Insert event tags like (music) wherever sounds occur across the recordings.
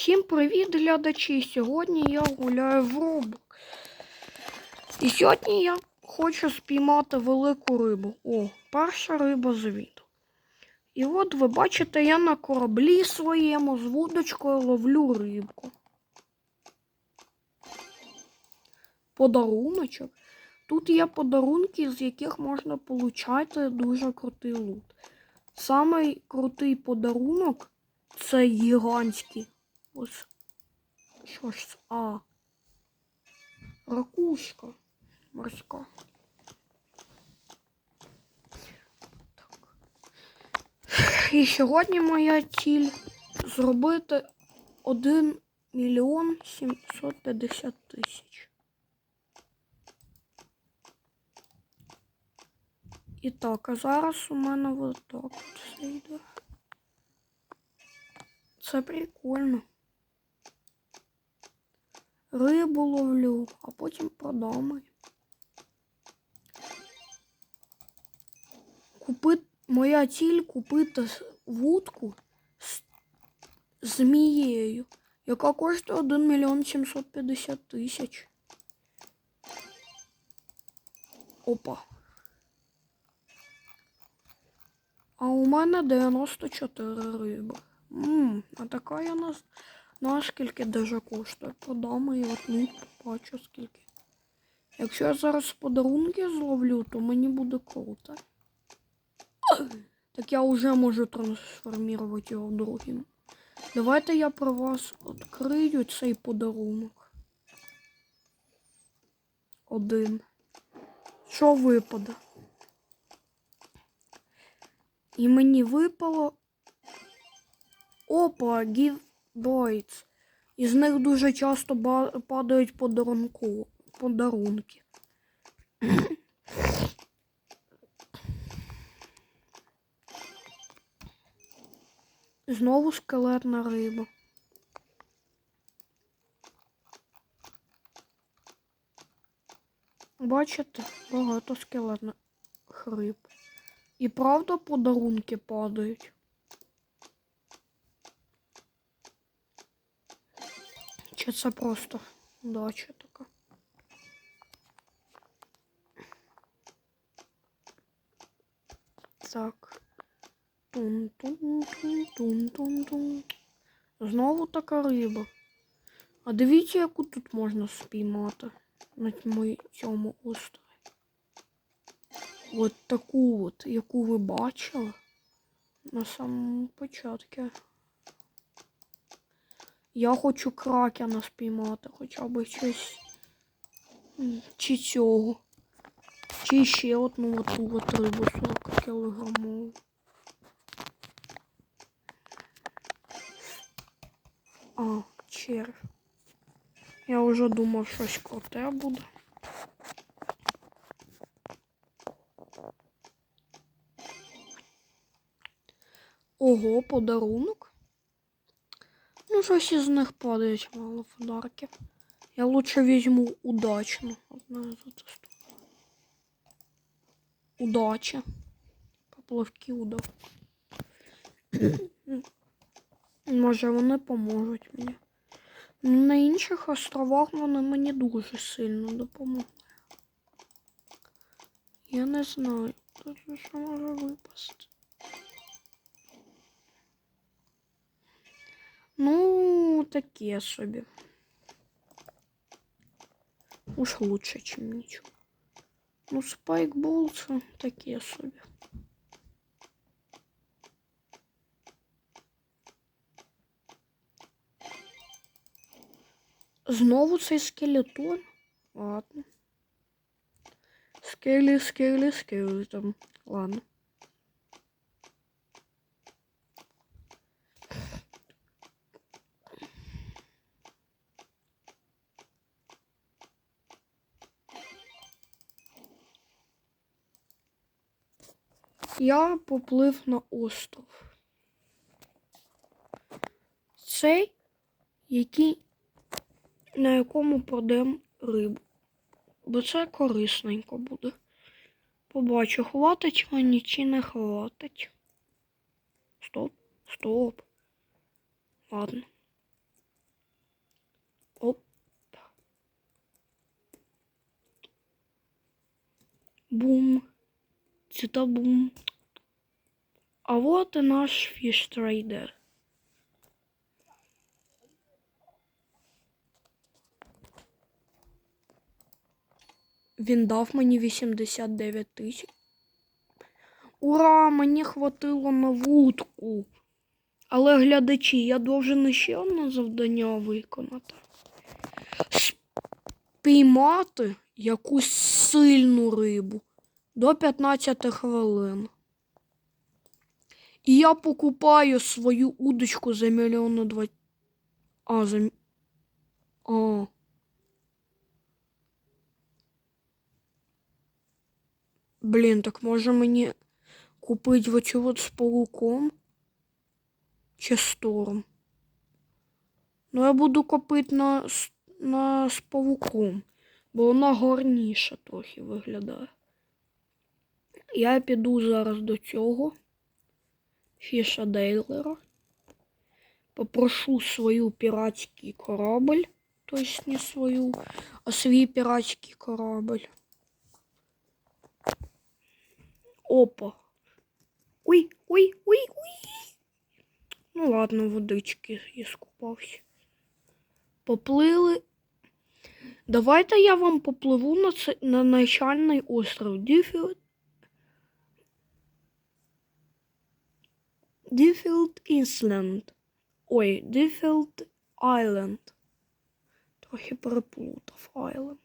Всім привіт, глядачі! Сьогодні я гуляю в Робок. І сьогодні я хочу спіймати велику рибу. О, перша риба з віду. І от ви бачите, я на кораблі своєму з вудочкою ловлю рибку. Подаруночок. Тут є подарунки, з яких можна отримати дуже крутий лут. Самий крутий подарунок це гігантський. Ось. Що ж це? А. Ракушка морська. Так. І сьогодні моя ціль зробити 1 мільйон 750 тисяч. І так, а зараз у мене вот так от все йде. Це прикольно. Рибу ловлю, а потім продам. Купи... Моя ціль купити вудку з змією, яка коштує 1 мільйон 750 тисяч. Опа. А у мене 94 риби. Ммм, а така я нас на скільки даже коштує. Продам і от ну побачу скільки. Якщо я зараз подарунки зловлю, то мені буде круто. Так я вже можу трансформувати його другим. Давайте я про вас відкрию цей подарунок. Один. Що випаде? І мені випало. Опа, give boys. Із них дуже часто падають подарунку, подарунки. Знову скелетна риба. Бачите, багато скелетних риб. І правда подарунки падають. Це просто удача така? Так. Тун-тун-тун-тун-тун-тун. Знову така риба. А дивіться, яку тут можна спіймати на цьому острові. От таку от, яку ви бачили на самому початку. Я хочу кракена спіймати, хоча б щось. Чи цього. Чи ще одну оту от рибу 40 кілограмову. А, червь. Я вже думав, щось круте буде. Ого, подарунок. Щось із них падають мало подарків. Я лучше візьму удачну. Одна затестую. Удача. Поплавки удав. (coughs) Може, вони поможуть мені. На інших островах вони мені дуже сильно допомогли. Я не знаю, тут що може випасти. Ну, таке собі. Уж лучше, чим нічого. Ну, спайкбол це таке собі. Знову цей скелетон. Ладно. Скелі, скелі, скелі там. Ладно. Я поплив на остров. Цей, який, на якому продам рибу. Бо це корисненько буде. Побачу, хватить мені чи не хватить. Стоп, стоп. Ладно. Оп. Бум. Цитабум. бум. А вот и наш фіштрейдер. Він дав мені 89 тисяч. Ура! Мені хватило на вудку. Але глядачі, я должен ще одне завдання виконати. Спіймати якусь сильну рибу до 15 хвилин. І я покупаю свою удочку за мільйон на два. А, за. А. Блін, так може мені купити оцю от з пауком? Чи сторм? Ну, я буду купити на, на з павуком, бо вона гарніша трохи виглядає. Я піду зараз до цього Фіша Дейлера. Попрошу свою піратський корабль. Тобто не свою, а свій піратський корабль. Опа. Ой, ой, ой, ой. Ну ладно, водички я скупався. Поплили. Давайте я вам попливу на, це, на начальний остров. Діфілд. Діфілд Ісленд. Ой, Діфілд Айленд. Трохи переплутав Айленд.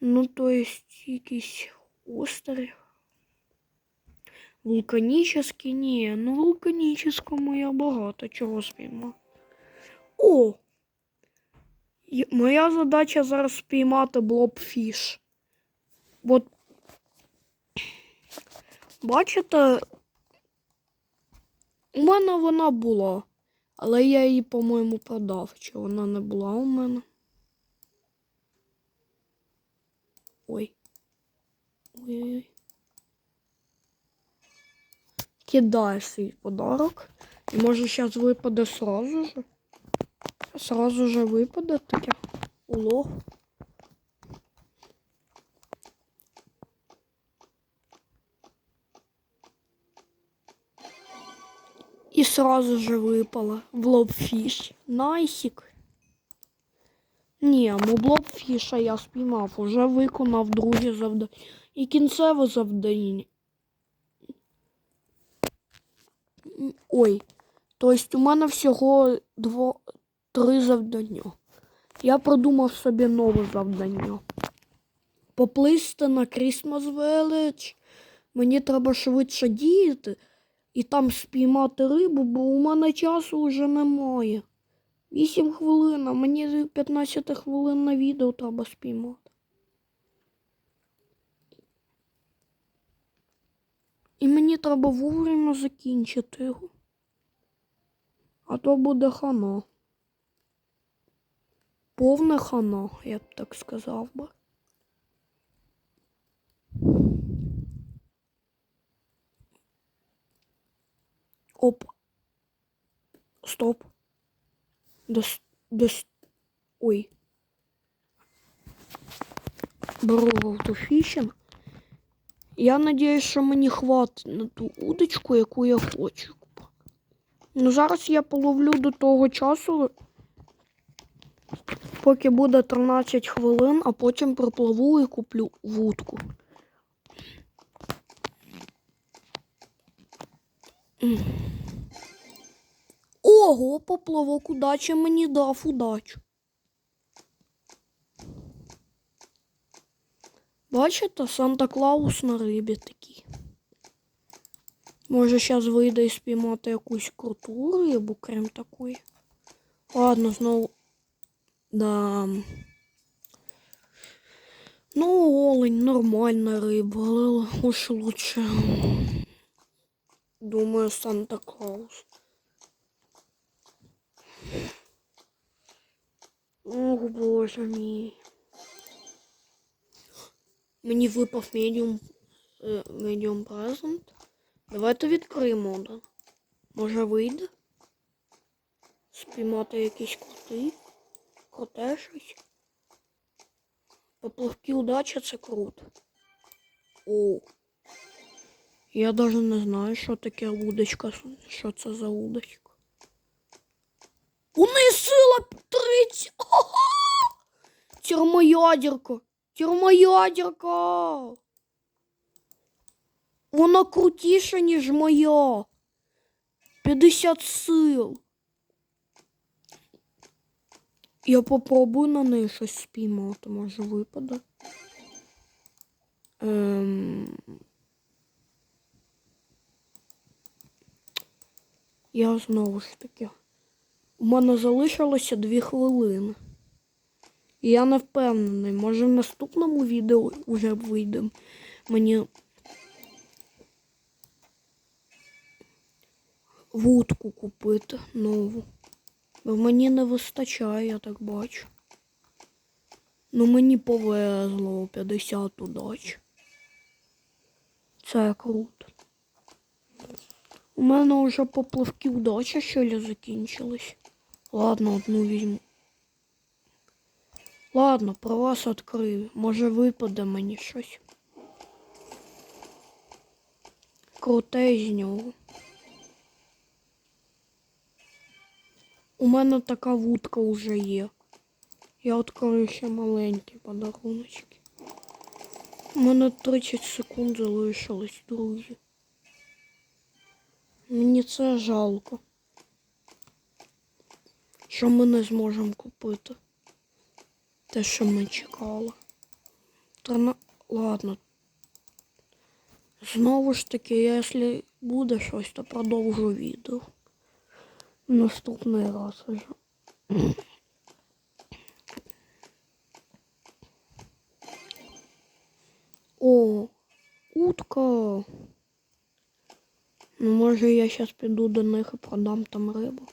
Ну, то есть якийсь острів. Вулканічний? Ні, ну вулканічному я багато чого спіймав. О! Моя задача зараз спіймати блобфіш. От. Бачите, у мене вона була, але я її, по-моєму, продав. Чи вона не була у мене? Ой. Ой-ой-ой. Кидаю свій подарок. І може зараз випаде сразу же. Сразу же випаде таке улов. Сразу же випало в лобфіш. Найсік. Ні, ну блобфіша я спіймав, уже виконав друге завдання. І кінцеве завдання. Ой. Тобто у мене всього дво... три завдання. Я продумав собі нове завдання. Поплисти на Крісмас Village. Мені треба швидше діяти і там спіймати рибу, бо у мене часу вже немає. 8 хвилин, а мені 15 хвилин на відео треба спіймати. І мені треба вовремя закінчити його. А то буде хано. Повне хано, я б так сказав би. Оп. Стоп. Дос... Дос... Ой. Беру автофішинг. Я надіюсь, що мені хватить на ту удочку, яку я хочу. Ну, зараз я половлю до того часу, поки буде 13 хвилин, а потім припливу і куплю вудку. М. Ого, поплавок удачі мені дав удачу. Бачите, Санта-Клаус на рибі такий. Може, зараз вийде і спіймати якусь круту рибу, крім такої. Ладно, знову. Да. Ну, олень, нормальна риба, але уж лучше. Думаю, Санта-Клаус. Ох, боже мій. Мені випав медіум, е, медіум презент. Давайте відкриємо один. Може вийде? Спіймати якийсь крутий. Круте щось. Попливки удача це круто. О. Я даже не знаю, що таке удочка. Що це за удочка. У неї сила 30. Ага! Термоядерка. Термоядерка. Вона крутіша, ніж моя. 50 сил. Я попробую на неї щось спіймати, може випаде. Ем... Я знову ж таки. У мене залишилося дві хвилини. І я не впевнений, може в наступному відео вже вийде мені вудку купити нову. Бо мені не вистачає, я так бачу. Ну мені повезло 50 удач. Це круто. У мене вже попливки удача що ли закінчились. Ладно, одну візьму. Ладно, про вас відкрию. Може випаде мені щось. Круте з нього. У мене така вудка вже є. Я відкрию ще маленькі подаруночки. У мене 30 секунд залишилось, друзі. Мені це жалко. Що ми не зможемо купити. Те, що ми чекали. Трина... Ладно. Знову ж таки, якщо буде щось, то продовжу відео. Наступний раз уже. О, утка. Ну, може я зараз піду до них і продам там рибу.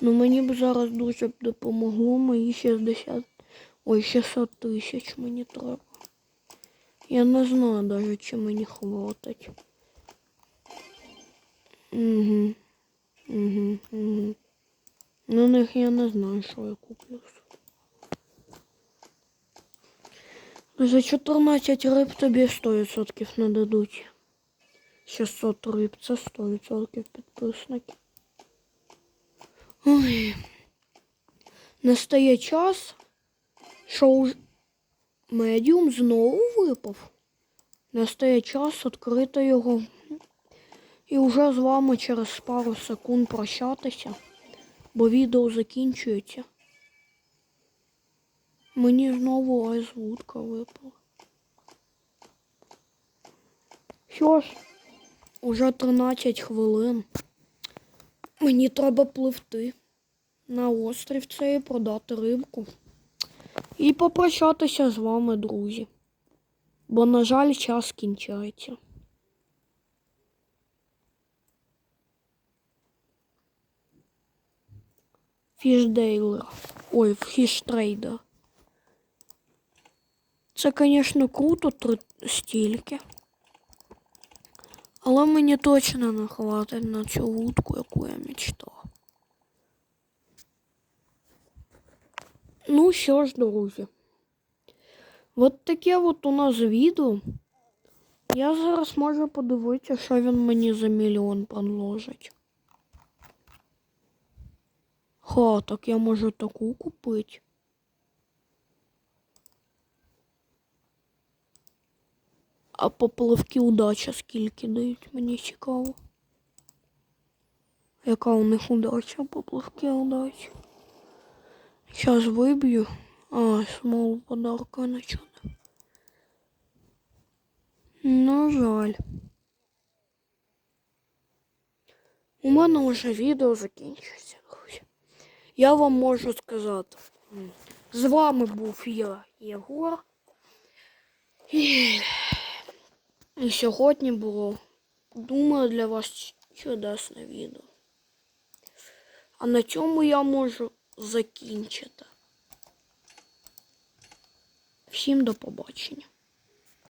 Ну мені б зараз дуже б допомогло мої 60. Ой, 600 тисяч мені треба. Я не знаю навіть, чи мені хватить. Угу. Угу, угу. На них я не знаю, що я куплю. За 14 риб тобі 100% не дадуть. 600 риб, це 100% підписники. Ой. Настає час, що уж медіум знову випав. Настає час відкрити його і вже з вами через пару секунд прощатися, бо відео закінчується. Мені знову айзвудка випала. Що ж, уже 13 хвилин. Мені треба пливти на острів цей, продати рибку. І попрощатися з вами, друзі. Бо, на жаль, час кінчається. Фішдейлер. Ой, фіштрейдер. Це, звісно, круто стільки. Але мені точно не хватить на цю вудку, яку я мечтав. Ну що ж, друзі. От таке от у нас відео. Я зараз можу подивитися, що він мені за мільйон предложить. Ха, так я можу таку купити. А попливки удача скільки дають, мені цікаво. Яка у них удача, попливки удачі. Зараз виб'ю. А, смол подарка не чудо. На жаль. У мене вже відео закінчується, друзі. Я вам можу сказати. З вами був я, Єгор. І, і сьогодні було, думаю, для вас чудесне відео. А на цьому я можу закінчити. Всім до побачення.